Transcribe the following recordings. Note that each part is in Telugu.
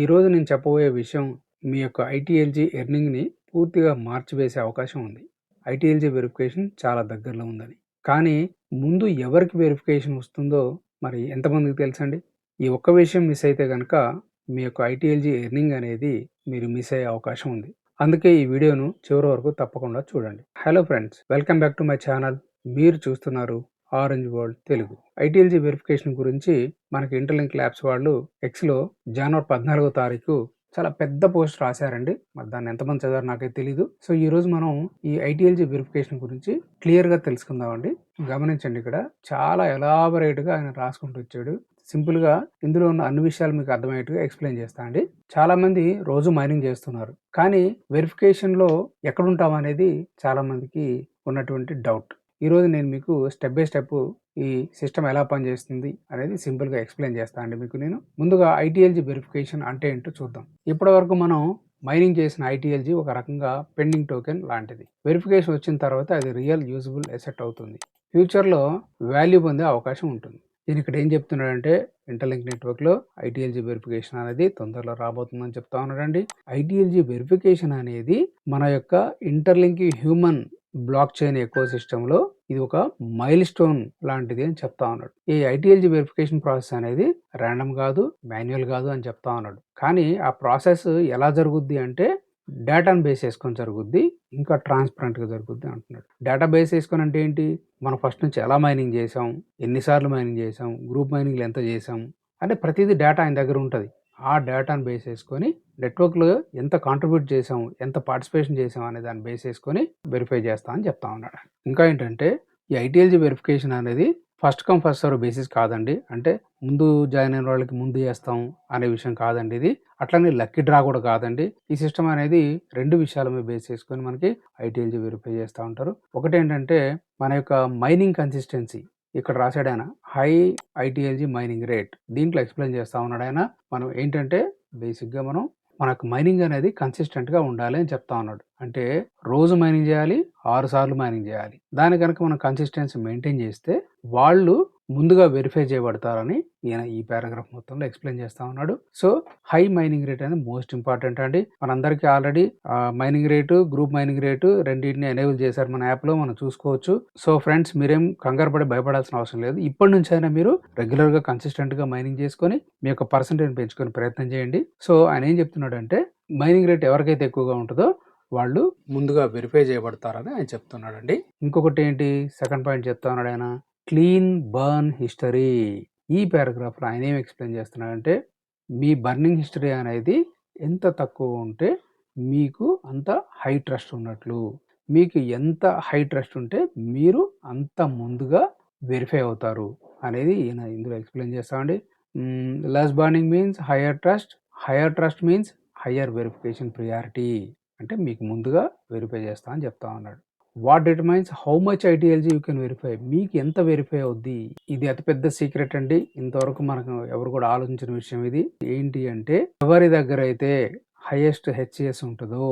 ఈరోజు నేను చెప్పబోయే విషయం మీ యొక్క ఐటీఎల్జీ ఎర్నింగ్ని పూర్తిగా మార్చివేసే అవకాశం ఉంది. ఐటీఎల్జీ వెరిఫికేషన్ చాలా దగ్గరలో ఉందని. కానీ ముందు ఎవరికి వెరిఫికేషన్ వస్తుందో మరి ఎంతమందికి తెలుసండి? ఈ ఒక్క విషయం మిస్ అయితే కనుక మీ యొక్క ఐటీఎల్జీ ఎర్నింగ్ అనేది మీరు మిస్ అయ్యే అవకాశం ఉంది. అందుకే ఈ వీడియోను చివరి వరకు తప్పకుండా చూడండి. Hello friends welcome back to my channel. మీరు చూస్తున్నారు Orange World Telugu. ITLG verification గురించి మనకి ఇంటర్లింక్ ల్యాబ్స్ వాళ్ళు ఎక్స్లో జనవరి పద్నాలుగో తారీఖు చాలా పెద్ద పోస్ట్ రాశారండి. మరి దాన్ని ఎంతమంది చదివారు నాకైతే తెలియదు సో ఈ రోజు మనం ఈ ఐటీఎల్జీ వెరిఫికేషన్ గురించి క్లియర్గా తెలుసుకుందామండి. గమనించండి ఇక్కడ. చాలా ఎలాబరేట్గా ఆయన రాసుకుంటూ వచ్చాడు. సింపుల్గా ఇందులో ఉన్న అన్ని విషయాలు మీకు అర్థమయ్యేట్టుగా ఎక్స్ప్లెయిన్ చేస్తా అండి. చాలామంది రోజు మైనింగ్ చేస్తున్నారు. కానీ వెరిఫికేషన్లో ఎక్కడుంటాం అనేది చాలామందికి ఉన్నటువంటి డౌట్. ఈరోజు నేను మీకు స్టెప్ బై స్టెప్ ఈ సిస్టమ్ ఎలా పనిచేస్తుంది అనేది సింపుల్గా ఎక్స్ప్లెయిన్ చేస్తాను అండి మీకు నేను. ముందుగా ఐటీఎల్జీ వెరిఫికేషన్ అంటే ఏంటో చూద్దాం. ఇప్పటి వరకు మనం మైనింగ్ చేసిన ఐటీఎల్జీ ఒక రకంగా పెండింగ్ టోకెన్ లాంటిది. వెరిఫికేషన్ వచ్చిన తర్వాత అది రియల్ యూజబుల్ ఎసెట్ అవుతుంది. ఫ్యూచర్లో వాల్యూ పొందే అవకాశం ఉంటుంది. నేను ఇక్కడ ఏం చెప్తున్నాడంటే ఇంటర్లింక్ నెట్వర్క్లో ఐటీఎల్జీ వెరిఫికేషన్ అనేది తొందరలో రాబోతుందని చెప్తా ఉన్నాడండి ఐటీఎల్జీ వెరిఫికేషన్ అనేది మన యొక్క interlink human block chain eco సిస్టంలో ఇది ఒక మైల్ స్టోన్ లాంటిది అని చెప్తా ఉన్నాడు. ఈ ఐటీఎల్జీ వెరిఫికేషన్ ప్రాసెస్ అనేది ర్యాండమ్ కాదు మాన్యువల్ కాదు అని చెప్తా ఉన్నాడు. కానీ ఆ ప్రాసెస్ ఎలా జరుగుద్ది అంటే డేటాను బేస్ చేసుకొని జరుగుద్ది ఇంకా ట్రాన్స్పరెంట్గా జరుగుద్ది అంటున్నాడు. డేటా బేస్ చేసుకొని అంటే ఏంటి? మనం ఫస్ట్ నుంచి ఎలా మైనింగ్ చేసాం? ఎన్నిసార్లు మైనింగ్ చేసాం? గ్రూప్ మైనింగ్లు ఎంత చేసాం? అంటే ప్రతిదీ డేటా ఆయన దగ్గర ఉంటుంది. ఆ డేటాను బేస్ చేసుకొని నెట్వర్క్లో ఎంత కాంట్రిబ్యూట్ చేసాం? ఎంత పార్టిసిపేషన్ చేసాం? అనే దాన్ని బేస్ చేసుకొని వెరిఫై చేస్తా అని చెప్తా ఉన్నాడు. ఇంకా ఏంటంటే ఈ ఐటీఎల్జీ వెరిఫికేషన్ అనేది first come first serve basis కాదండి. అంటే ముందు జాయిన్ అయిన వాళ్ళకి ముందు చేస్తాం అనే విషయం కాదండి ఇది. అట్లనే లక్కీ డ్రా కూడా కాదండి. ఈ సిస్టమ్ అనేది రెండు విషయాల మీద బేస్ చేసుకొని మనకి ఐటీఎల్జీ వెరిఫై చేస్తూ ఉంటారు. ఒకటి ఏంటంటే మన యొక్క మైనింగ్ కన్సిస్టెన్సీ. ఇక్కడ రాశాడు ఆయన హై ఐటీఎల్జీ మైనింగ్ రేట్. దీంట్లో ఎక్స్ప్లెయిన్ చేస్తూ ఉన్నాడు ఆయన. మనం ఏంటంటే బేసిక్గా మనం మనకు మైనింగ్ అనేది కన్సిస్టెంట్గా ఉండాలి అని చెప్తా ఉన్నాడు. అంటే రోజు మైనింగ్ చేయాలి ఆరు సార్లు మైనింగ్ చేయాలి. దాని కనుక మనం కన్సిస్టెన్సీ మెయింటైన్ చేస్తే వాళ్ళు ముందుగా వెరిఫై చేయబడతారని ఈయన ఈ పారాగ్రాఫ్ మొత్తంలో ఎక్స్ప్లెయిన్ చేస్తా ఉన్నాడు. సో హై మైనింగ్ రేట్ అనేది మోస్ట్ ఇంపార్టెంట్ అండి. మనందరికీ already mining rate group mining rate రెండింటిని ఎనేబుల్ చేశారు మన యాప్లో మనం చూసుకోవచ్చు. సో ఫ్రెండ్స్ మీరేం కంగారు పడి భయపడాల్సిన అవసరం లేదు. ఇప్పటి నుంచి అయినా మీరు రెగ్యులర్గా కన్సిస్టెంట్గా మైనింగ్ చేసుకొని మీ యొక్క పర్సంటేజ్ పెంచుకొని ప్రయత్నం చేయండి. సో ఆయన ఏం చెప్తున్నాడు అంటే మైనింగ్ రేట్ ఎవరికైతే ఎక్కువగా ఉంటుందో వాళ్ళు ముందుగా వెరిఫై చేయబడతారని ఆయన చెప్తున్నాడండి. ఇంకొకటి ఏంటి? సెకండ్ పాయింట్ చెప్తా ఉన్నాడు ఆయన. Clean burn history. ఈ పారాగ్రాఫ్లో ఆయన ఏం ఎక్స్ప్లెయిన్ చేస్తున్నాడంటే మీ బర్నింగ్ హిస్టరీ అనేది ఎంత తక్కువ ఉంటే మీకు అంత హై ట్రస్ట్ ఉన్నట్లు. మీకు ఎంత హై ట్రస్ట్ ఉంటే మీరు అంత ముందుగా వెరిఫై అవుతారు అనేది ఈయన ఇందులో ఎక్స్ప్లెయిన్ చేస్తామండి less burning means higher trust. Higher trust means higher verification priority. అంటే మీకు ముందుగా వెరిఫై చేస్తా అని చెప్తా ఉన్నాడు. What determines how much ITLG you can verify. మీకు ఎంత వెరిఫై అవుద్ది? ఇది అతిపెద్ద సీక్రెట్ అండి. ఇంతవరకు మనకు ఎవరు కూడా ఆలోచించిన విషయం ఇది. ఏంటి అంటే ఎవరి దగ్గర అయితే హైయెస్ట్ హెచ్ఎస్ ఉంటుందో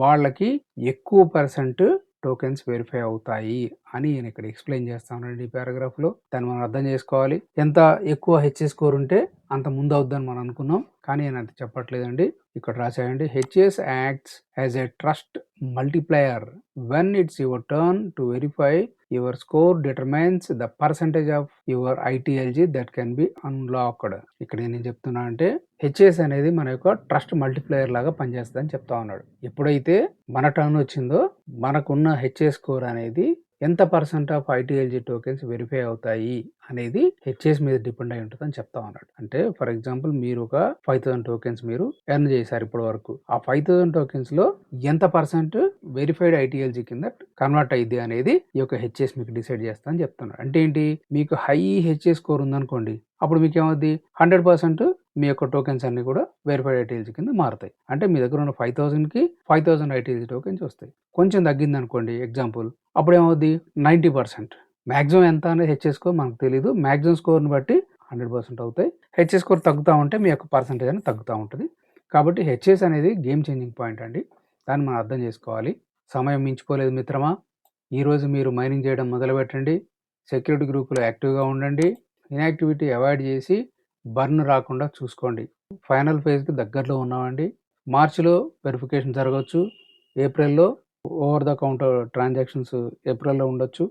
వాళ్ళకి ఎక్కువ పర్సెంట్ టోకెన్స్ వెరిఫై అవుతాయి అని నేను ఇక్కడ ఎక్స్ప్లెయిన్ చేస్తానండి ఈ పారాగ్రాఫ్లో దాన్ని మనం అర్థం చేసుకోవాలి. ఎంత ఎక్కువ హెచ్ఎస్ స్కోర్ ఉంటే అంత ముందు అవుద్దని మనం అనుకున్నాం. కానీ నేను అంత చెప్పట్లేదండి. ఇక్కడ రాశాయండి HS acts as a trust multiplier. When it's your turn to verify your score determines the percentage of your ITLG that can be unlocked. ఇక్కడ నేను చెప్తున్నా అంటే హెచ్ఎస్ అనేది మన యొక్క ట్రస్ట్ మల్టిప్లయర్ లాగా పనిచేస్తుందని చెప్తా ఉన్నాడు. ఎప్పుడైతే మన టర్న్ వచ్చిందో మనకున్న హెచ్ఎస్ స్కోర్ అనేది ఎంత percent of ITLG tokens verify అవుతాయి అనేది హెచ్ఎస్ మీద డిపెండ్ అయి ఉంటుంది అని చెప్తా ఉన్నాడు. అంటే ఫర్ ఎగ్జాంపుల్ మీరు ఒక ఫైవ్ థౌసండ్ టోకెన్స్ మీరు ఎర్న్ చేశారు ఇప్పటి వరకు. ఆ ఫైవ్ థౌసండ్ టోకెన్స్లో ఎంత పర్సెంట్ వెరిఫైడ్ ఐటీఎల్జీ కింద కన్వర్ట్ అయ్యింది అనేది ఈ యొక్క హెచ్ఎస్ మీకు డిసైడ్ చేస్తా అని చెప్తున్నాడు. అంటే ఏంటి? మీకు హై హెచ్ఎస్ స్కోర్ ఉందనుకోండి అప్పుడు మీకు ఏమవుద్ది? హండ్రెడ్ పర్సెంట్ మీ యొక్క టోకెన్స్ అన్ని కూడా వెరిఫైడ్ ఐటీఎల్స్ కింద మారుతాయి. అంటే మీ దగ్గర ఉన్న ఫైవ్ థౌసండ్కి ఫైవ్ థౌసండ్ ఐటీఎల్జీ టోకెన్స్ వస్తాయి. కొంచెం తగ్గింది అనుకోండి ఎగ్జాంపుల్ అప్పుడు ఏమవుద్ది? నైంటీ పర్సెంట్ మ్యాక్సిమం ఎంత అనేది హెచ్ఎస్ స్కోర్ మనకు తెలియదు మ్యాక్సిమం స్కోర్ని బట్టి హండ్రెడ్ పర్సెంట్ అవుతాయి. హెచ్ఎస్ స్కోర్ తగ్గుతూ ఉంటే మీ యొక్క పర్సంటేజ్ అనేది తగ్గుతూ ఉంటుంది. కాబట్టి హెచ్ఎస్ అనేది గేమ్ చేంజింగ్ పాయింట్ అండి. దాన్ని మనం అర్థం చేసుకోవాలి. సమయం మించిపోలేదు మిత్రమా. ఈరోజు మీరు మైనింగ్ చేయడం మొదలుపెట్టండి. సెక్యూరిటీ గ్రూపులో యాక్టివ్గా ఉండండి. ఇన్యాక్టివిటీ అవాయిడ్ చేసి బర్న్ రాకుండా చూసుకోండి ఫైనల్ ఫేజ్‌కి దగ్గరలో ఉన్నామండి. మార్చిలో వెరిఫికేషన్ జరగవచ్చు ఏప్రిల్‌లో ఓవర్ ద కౌంటర్ ట్రాన్సాక్షన్స్ ఏప్రిల్‌లో ఉండొచ్చు.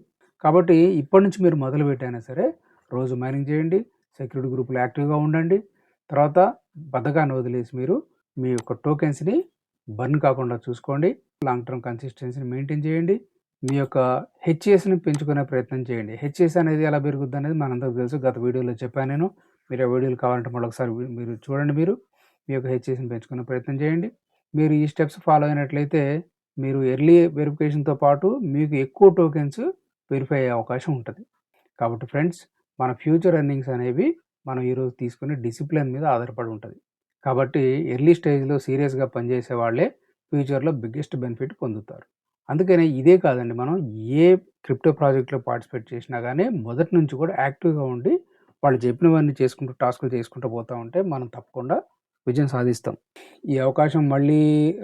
కాబట్టి ఇప్పటి నుంచి మీరు మొదలుపెట్టైనా సరే రోజు మైనింగ్ చేయండి. సెక్యూరిటీ గ్రూపులు యాక్టివ్‌గా ఉండండి. తర్వాత బద్ధకాన్ని వదిలేసి మీరు మీ యొక్క టోకెన్స్‌ని బర్న్ కాకుండా చూసుకోండి. లాంగ్ టర్మ్ కన్సిస్టెన్సీని మెయింటైన్ చేయండి. మీ యొక్క హెచ్ఎస్ని పెంచుకునే ప్రయత్నం చేయండి. హెచ్ఎస్ అనేది ఎలా పెరుగుద్దనేది మనందరికీ తెలుసు. గత వీడియోలో చెప్పాను నేను. మీరు ఆ వీడియోలు కావాలంటే మరొకసారి మీరు చూడండి మీరు. మీ యొక్క హెచ్‌ఏఎస్‌ని పెంచుకునే ప్రయత్నం చేయండి. మీరు ఈ స్టెప్స్ ఫాలో అయినట్లయితే మీరు ఎర్లీ వెరిఫికేషన్‌తో పాటు మీకు ఎక్కువ టోకెన్స్ వెరిఫై అయ్యే అవకాశం ఉంటుంది కాబట్టి ఫ్రెండ్స్ మన ఫ్యూచర్ ఎర్నింగ్స్ అనేవి మనం ఈరోజు తీసుకునే డిసిప్లిన్ మీద ఆధారపడి ఉంటుంది కాబట్టి ఎర్లీ స్టేజ్‌లో సీరియస్‌గా పనిచేసే వాళ్ళే ఫ్యూచర్‌లో బిగ్గెస్ట్ బెనిఫిట్ పొందుతారు. అందుకనే ఇదే కాదండి మనం ఏ క్రిప్టో ప్రాజెక్ట్‌లో పార్టిసిపేట్ చేసినా కానీ మొదటి నుంచి కూడా యాక్టివ్‌గా ఉండి వాళ్ళు చెప్పినవన్నీ చేసుకుంటూ టాస్కులు చేసుకుంటూ పోతా ఉంటే మనం తప్పకుండా విజయం సాధిస్తాం. ఈ అవకాశం మళ్ళీ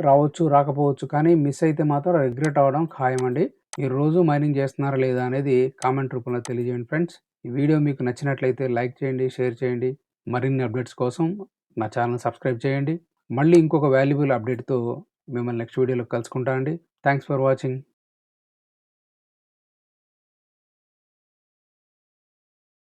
రావచ్చు, రాకపోవచ్చు. కానీ మిస్ అయితే మాత్రం రిగ్రెట్ అవ్వడం ఖాయమండి. మీరు రోజు మైనింగ్ చేస్తున్నారా లేదా అనేది కామెంట్ రూపంలో తెలియజేయండి ఫ్రెండ్స్. ఈ వీడియో మీకు నచ్చినట్లయితే లైక్ చేయండి, షేర్ చేయండి. మరిన్ని అప్డేట్స్ కోసం నా ఛానల్ సబ్స్క్రైబ్ చేయండి. మళ్ళీ ఇంకొక వాల్యుబుల్ అప్డేట్‌తో మిమ్మల్ని నెక్స్ట్ వీడియోలో కలుసుకుంటా అండి. Thanks for watching.